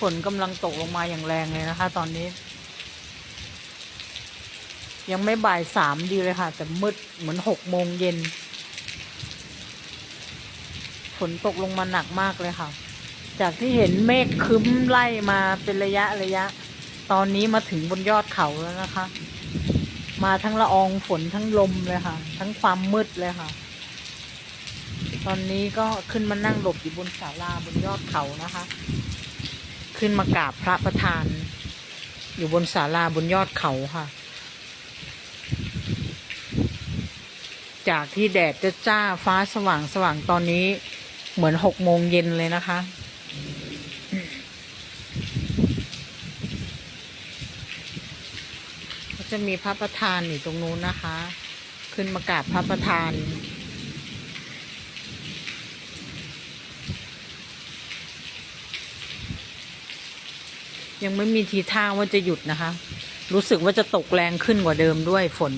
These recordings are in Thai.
ฝนกำลังตกลงมาอย่างแรงเลยนะคะ ตอนนี้ ยังไม่บ่ายสามดีเลยค่ะ แต่มืดเหมือนหกโมงเย็นฝนตกลงมาหนักมากเลยค่ะ จากที่เห็นเมฆคึ้มไล่มาเป็นระยะระยะ ตอนนี้มาถึงบนยอดเขาแล้วนะคะ มาทั้งละอองฝนทั้งลมเลยค่ะ ทั้งความมืดเลยค่ะ ตอนนี้ก็ขึ้นมานั่งหลบอยู่บนศาลาบนยอดเขานะคะ ขึ้นมากราบพระประธาน อยู่บนศาลาบนยอดเขาค่ะ จากที่แดดจะจ้าฟ้าสว่างสว่างตอนนี้เหมือนหกโมงเย็นเลยนะคะ จะมีพระประธานอยู่ตรงนู้นนะคะ ขึ้นมากราบพระประธาน ยังไม่มีทีท่าว่าจะหยุดนะคะ รู้สึกว่าจะตกแรงขึ้นกว่าเดิมด้วยฝน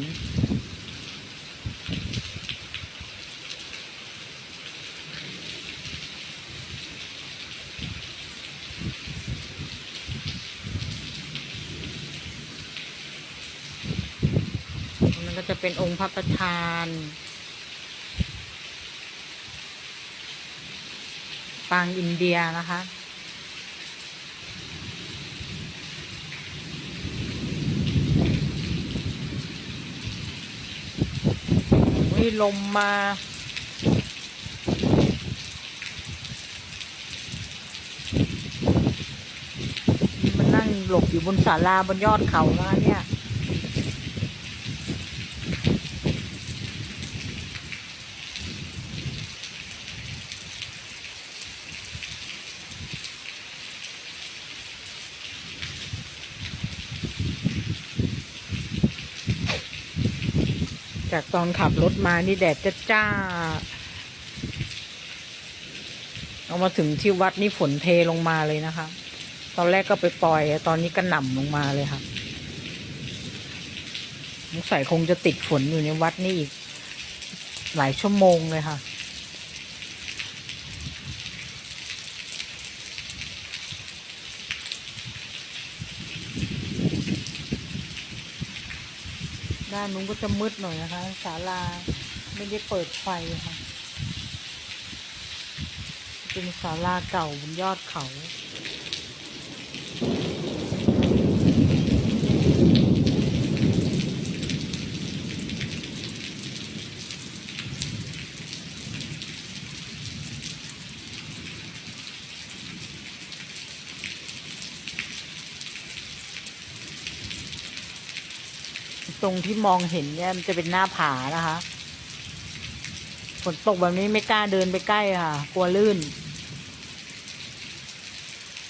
ตรงนั้นก็จะเป็นองค์พระประธานปางอินเดียนะคะ วิลมมา มันนั่งหลบอยู่บนศาลาบนยอดเขามาเนี่ย จากตอนขับรถมานี่แดดจะจ้า เอามาถึงที่วัดนี่ฝนเทลงมาเลยนะคะ ตอนแรกก็ไปปล่อย ตอนนี้ก็หน่ำลงมาเลยค่ะสงสัยคงจะติดฝนอยู่ในวัดนี่อีก หลายชั่วโมงเลยค่ะ ด้านนู้นก็จะมืดหน่อยนะคะศาลาไม่ได้เปิดไฟค่ะ เป็นศาลาเก่าบนยอดเขา ตรงที่มองเห็นเนี่ยมันจะเป็นหน้าผานะคะฝนตกแบบนี้ไม่กล้าเดินไปใกล้ค่ะ กลัวลื่น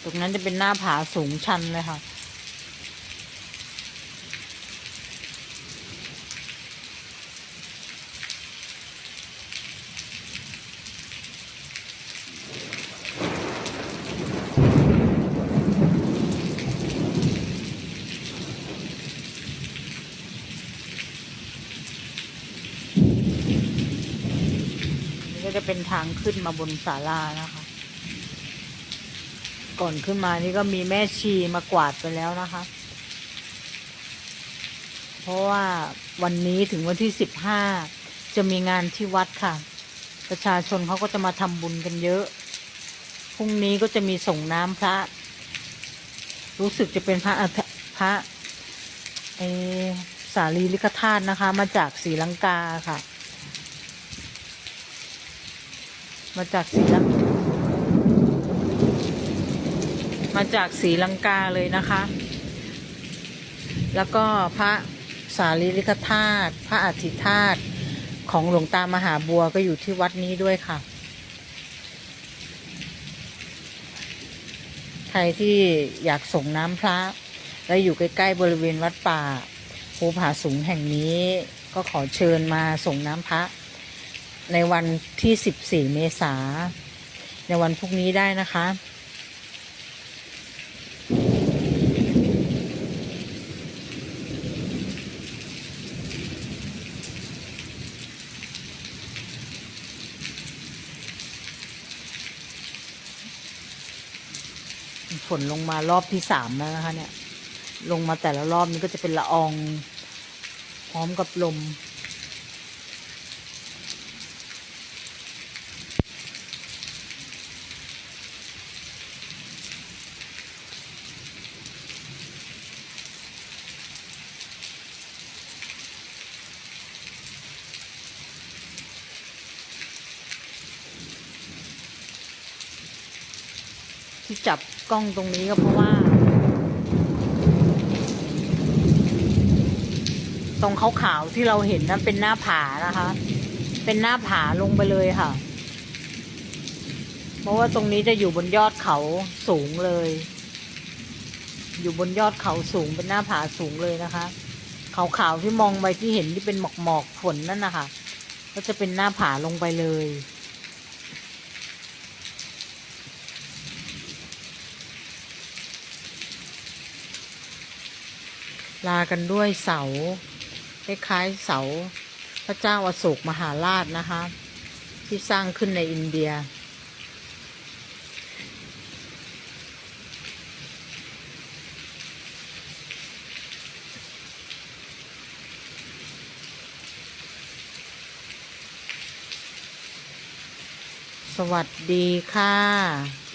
ตรงนั้นจะเป็นหน้าผาสูงชันเลยค่ะ จะเป็นทางขึ้นมาบนศาลานะคะ ก่อนขึ้นมานี่ก็มีแม่ชีมากวาดไปแล้วนะคะ เพราะว่าวันนี้ถึงวันที่สิบห้าจะมีงานที่วัดค่ะ ประชาชนเขาก็จะมาทำบุญกันเยอะ พรุ่งนี้ก็จะมีส่งน้ำพระ รู้สึกจะเป็นพระอธพระเอสารีริกธาตุนะคะ มาจากศรีลังกาค่ะ มาจากศรีลังมาจากศรีลังกาเลยนะคะ แล้วก็พระสารีริกธาตุพระอธิธาตุของหลวงตามหาบัวก็อยู่ที่วัดนี้ด้วยค่ะ ใครที่อยากส่งน้ำพระ และอยู่ใกล้ๆบริเวณวัดป่าภูผาสูงแห่งนี้ก็ขอเชิญมาส่งน้ำพระ ในวันที่14เมษา ในวันพรุ่งนี้ได้นะคะฝฝนลงมารอบที่สามแล้วนะคะเนี่ย ลงมาแต่ละรอบนี้ก็จะเป็นละออง พร้อมกับลม ที่จับกล้องตรงนี้ก็เพราะว่า ตรงขาวๆที่เราเห็นนั้นเป็นหน้าผานะคะ เป็นหน้าผาลงไปเลยค่ะ เพราะว่าตรงนี้จะอยู่บนยอดเขาสูงเลย อยู่บนยอดเขาสูงเป็นหน้าผาสูงเลยนะคะขาวๆที่มองไปที่เห็นที่เป็นหมอกหมอกๆฝนนั่นนะคะก็จะเป็นหน้าผาลงไปเลย ลากันด้วยเสาคล้ายๆเสาพระเจ้าอาโศกมหาราชนะคะ ที่สร้างขึ้นในอินเดีย สวัสดีค่ะ